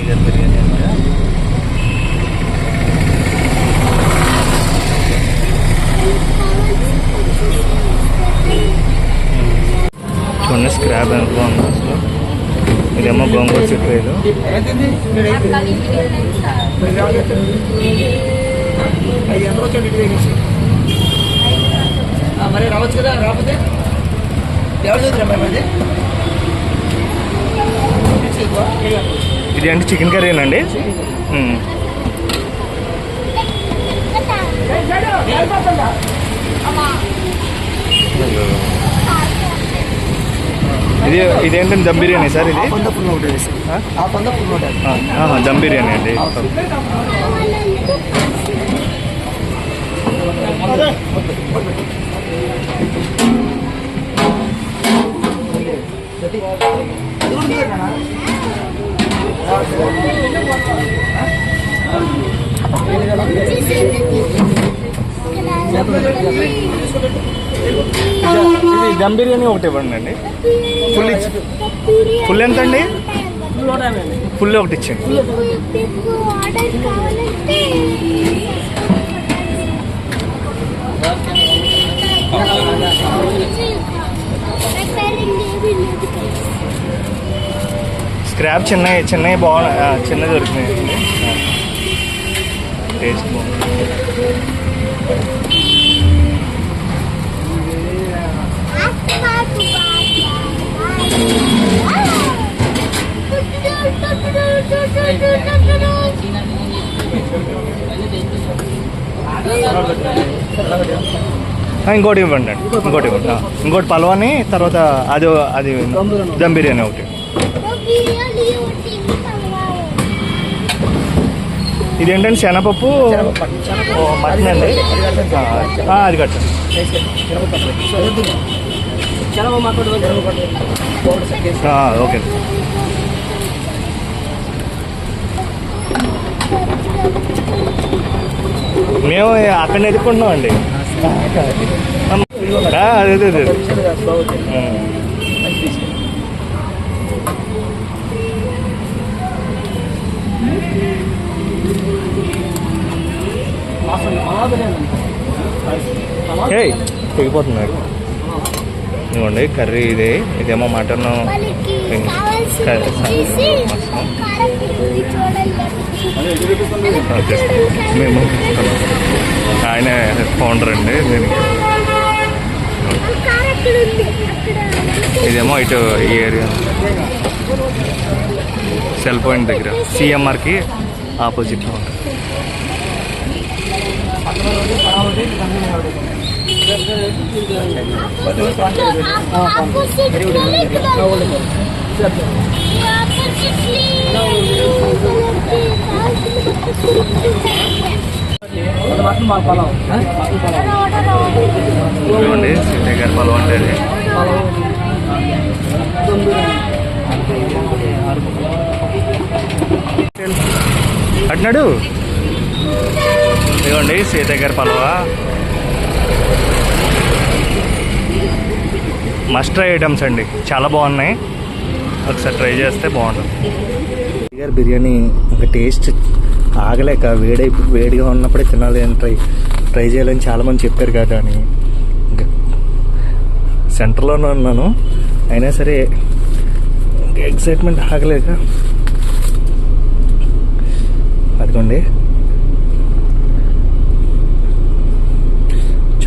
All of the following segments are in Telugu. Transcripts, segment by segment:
టైగర్ బిర్యానీ అంటే. చూడండి స్క్రాబ్ ఎంత బాగుంది అసలు. ఇదేమో గోంగూర చిక్కుడు మరి రావచ్చు కదా రాకపోతే? ఎవరు చూద్దాం మరి అది ఇది అంటే చికెన్ కర్రీనండి అండి. ఇది ఇదేంటండి దమ్ బిర్యానీ సార్ ఇది? దమ్ బిర్యానీ అండి. ఇది దమ్ బిర్యానీ ఒకటి ఇవ్వండి అండి. ఫుల్ ఇచ్చి ఫుల్ ఎంత అండి ఫుల్ ఒకటి ఇచ్చింది Thank you. స్క్రాప్ చిన్న చిన్నవి బాగున్నాయి చిన్నది దొరికినాయి టేస్ట్ బాగుంది. ఇంకోటి ఇవ్వండి అండి. ఇంకోటి ఇవ్వండి. ఇంకోటి పలవాని తర్వాత అది అది దమ్ బిర్యానీ ఒకటి. ఇదేంటంటే శనగపప్పు? ఓ, మటన్ అండి. అది కట్టండి. ఓకే. మేము అక్కడ ఎదుర్కొంటున్నాం అండి అదే అదే అదే బాగుంది ఉమ్. మంచి పీస్ తెగిపోతున్నాడు ఇవ్వండి కర్రీ ఇది. ఇదేమో మటన్. మేము ఆయన ఫౌండర్ అండి దీనికి ఇదేమో ఇటు ఈ ఏరియా. సెల్ పాయింట్ దగ్గర. సిఎంఆర్కి ఆపోజిట్లో. ఉంటుంది ఆపోజిట్ మా సీతయ్య గారి పొలం అంటే అట్నాడు ఇదిగోండి సీత గారి పలవా. మస్ట్ ట్రై ఐటమ్స్ అండి. చాలా బాగున్నాయి. ఒకసారి ట్రై చేస్తే బాగుంటుంది. గారి బిర్యానీ ఒక టేస్ట్ ఆగలేక వేడై వేడిగా ఉన్నప్పుడే తినాలి అని ట్రై ట్రై చేయాలని చాలామంది చెప్పారు కదా అని. సెంటర్లోనే ఉన్నాను. అయినా సరే ఎక్సైట్మెంట్ ఆగలేక. అదిగోండి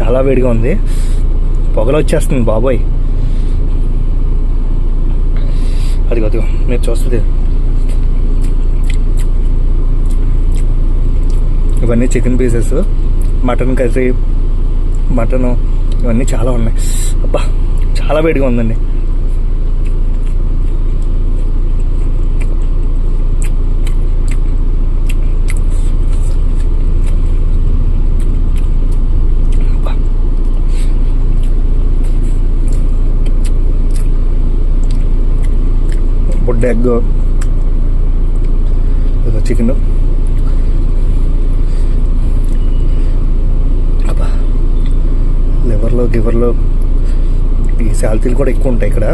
చాలా వేడిగా ఉంది. పొగలు వచ్చేస్తుంది బాబోయ్. అదిగో అదిగో మీరు చూస్తుంది. ఇవన్నీ chicken pieces mutton curry mutton ఇవన్నీ చాలా ఉన్నాయి. అబ్బా చాలా వేడిగా ఉందండి అబ్బా. బుడ్డ ఎగ్ చికెన్ అబ్బా లివర్లో గివర్లో ఈ శాల్తీలు కూడా ఎక్కువ ఉంటాయి ఇక్కడ.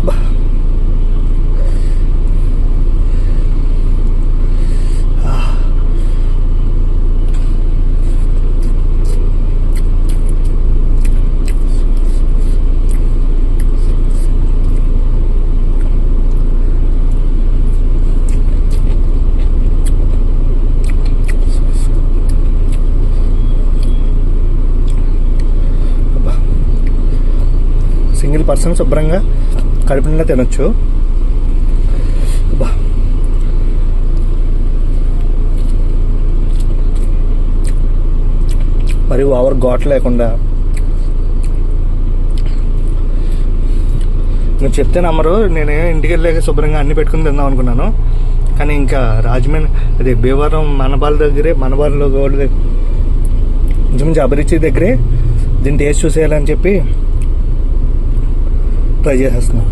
అబ్బా. పర్సన్ శుభ్రంగా కడుపు నిండా తినొచ్చు మరి ఓవర్ ఘాట్ లేకుండా. నువ్వు చెప్తే నమ్మరు నేను ఇంటికి వెళ్ళాక శుభ్రంగా అన్ని పెట్టుకుని తిందాం అనుకున్నాను. కానీ ఇంకా రాజమండ్రి అదే భీవరం మనబాల దగ్గరే మనబాల్లో గోడ దగ్గర నిజం అభిరుచి దగ్గరే దీని టేస్ట్ చూసేయాలని చెప్పి ట్రై చేసేస్తున్నాను